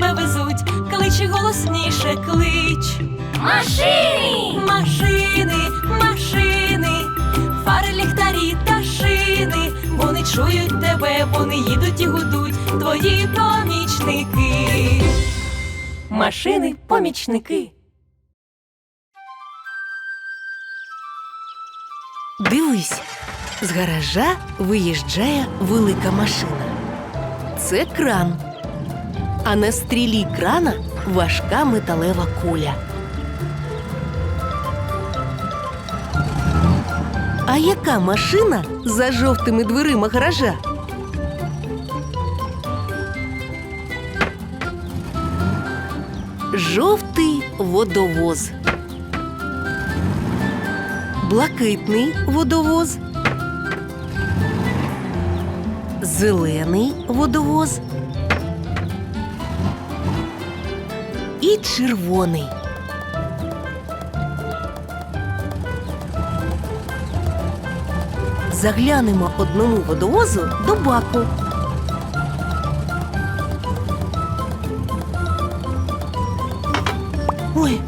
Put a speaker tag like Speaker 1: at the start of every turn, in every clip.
Speaker 1: тебе везуть, кличе голосніше, клич.
Speaker 2: Машини!
Speaker 1: Машини, машини, фари, ліхтарі та шини. Вони чують тебе, вони їдуть і гудуть, твої помічники. Машини, помічники.
Speaker 3: Дивись, з гаража виїжджає велика машина. Це кран. А на стрілі крана важка металева куля. А яка машина за жовтими дверима гаража? Жовтий водовоз. Блакитний водовоз. Зелений водовоз. І червоний. Заглянемо одному водовозу до баку. Ой,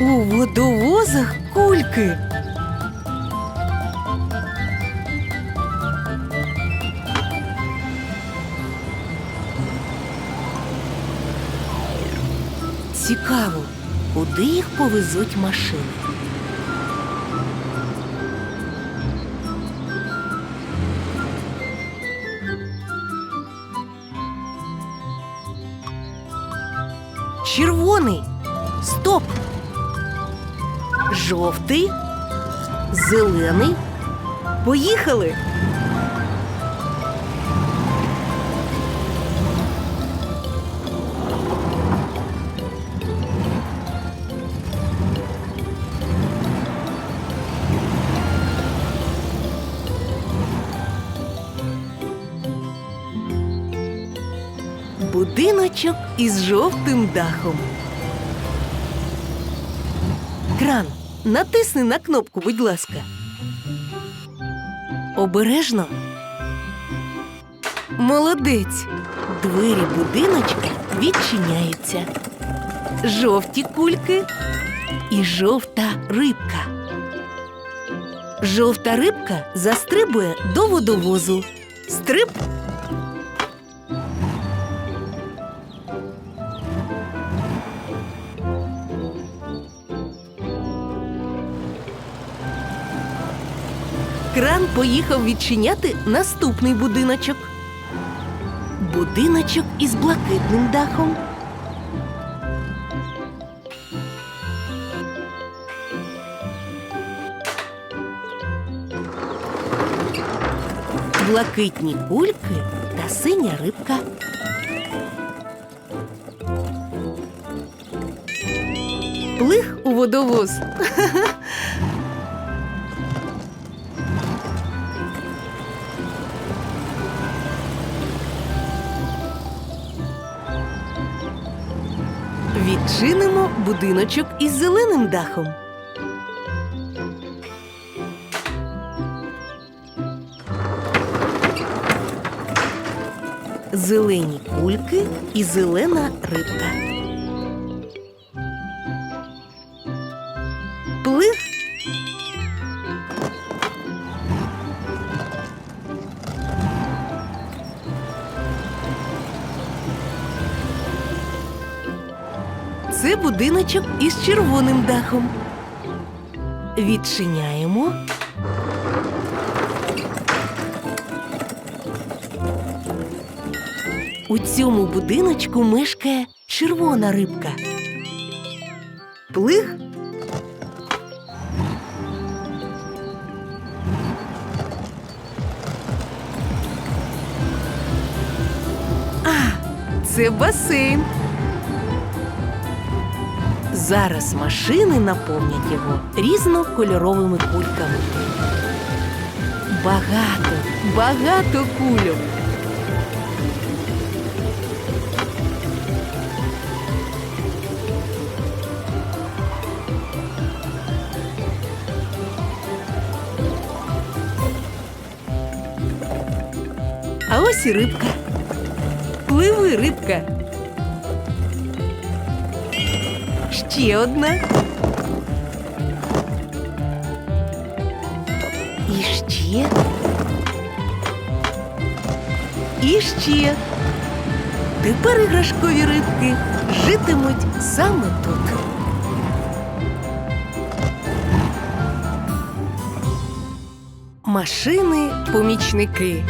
Speaker 3: у водовозах кульки. Цікаво, куди їх повезуть машини. Червоний. Стоп. Жовтий. Зелений. Поїхали. Будиночок із жовтим дахом. Кран, натисни на кнопку, будь ласка. Обережно. Молодець. Двері будиночка відчиняються. Жовті кульки і жовта рибка. Жовта рибка застрибує до водовозу. Стриб. Кран поїхав відчиняти наступний будиночок. Будиночок із блакитним дахом. Блакитні кульки та синя рибка. Плих у водовоз. Відчинимо будиночок із зеленим дахом. Зелені кульки і зелена рибка. Це будиночок із червоним дахом. Відчиняємо. У цьому будиночку мешкає червона рибка. Плих. А, це басейн. Зараз машини наповнять його різнокольоровими кульками. Багато, багато кульок. А ось і рибка. Пливи, рибка. Ще одна. І ще. І ще. Тепер іграшкові рибки житимуть саме тут. Машини-помічники.